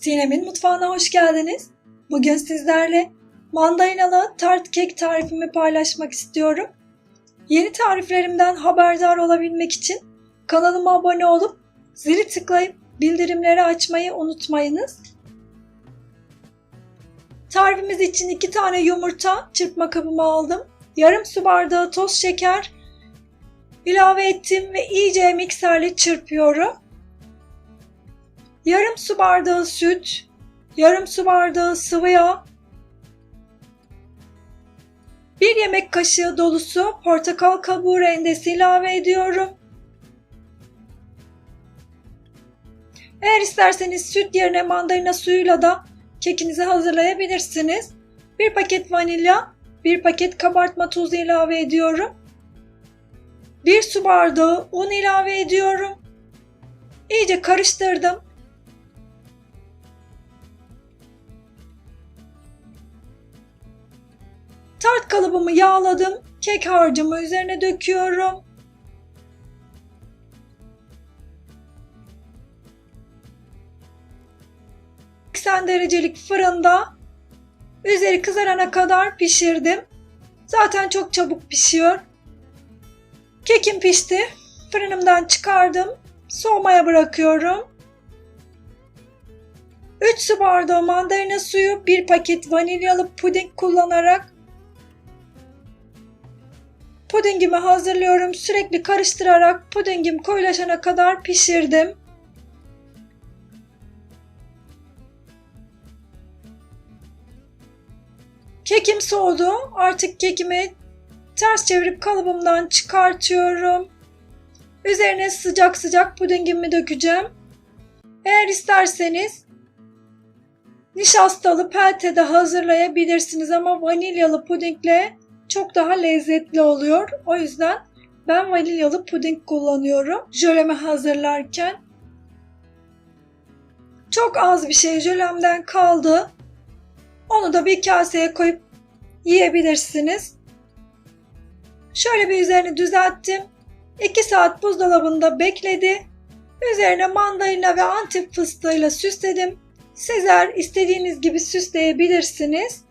Sinem'in mutfağına hoş geldiniz. Bugün sizlerle mandalinalı tart kek tarifimi paylaşmak istiyorum. Yeni tariflerimden haberdar olabilmek için kanalıma abone olup zili tıklayıp bildirimleri açmayı unutmayınız. Tarifimiz için 2 tane yumurta çırpma kabıma aldım. Yarım su bardağı toz şeker ilave ettim ve iyice mikserle çırpıyorum. Yarım su bardağı süt, yarım su bardağı sıvı yağ, bir yemek kaşığı dolusu portakal kabuğu rendesi ilave ediyorum. Eğer isterseniz süt yerine mandalina suyuyla da kekinizi hazırlayabilirsiniz. Bir paket vanilya, bir paket kabartma tozu ilave ediyorum. Bir su bardağı un ilave ediyorum. İyice karıştırdım. Tart kalıbımı yağladım. Kek harcımı üzerine döküyorum. ...80 derecelik fırında üzeri kızarana kadar pişirdim. Zaten çok çabuk pişiyor. Kekim pişti. Fırınımdan çıkardım. Soğumaya bırakıyorum. 3 su bardağı mandalina suyu, 1 paket vanilyalı puding kullanarak Pudingimi hazırlıyorum. Sürekli karıştırarak pudingim koyulaşana kadar pişirdim. Kekim soğudu. Artık kekimi ters çevirip kalıbımdan çıkartıyorum. Üzerine sıcak sıcak pudingimi dökeceğim. Eğer isterseniz nişastalı pelte de hazırlayabilirsiniz ama vanilyalı pudingle çok daha lezzetli oluyor. O yüzden ben vanilyalı puding kullanıyorum jölemi hazırlarken. Çok az bir şey jölemden kaldı. Onu da bir kaseye koyup yiyebilirsiniz. Şöyle bir üzerini düzelttim. 2 saat buzdolabında bekledi. Üzerine mandalina ve antep fıstığıyla süsledim. Sizler istediğiniz gibi süsleyebilirsiniz.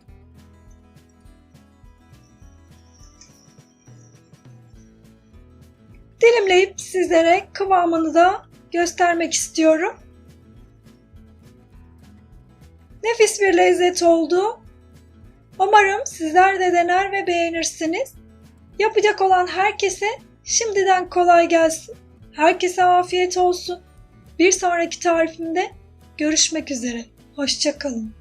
Dilimleyip sizlere kıvamını da göstermek istiyorum. Nefis bir lezzet oldu. Umarım sizler de dener ve beğenirsiniz. Yapacak olan herkese şimdiden kolay gelsin. Herkese afiyet olsun. Bir sonraki tarifimde görüşmek üzere. Hoşçakalın.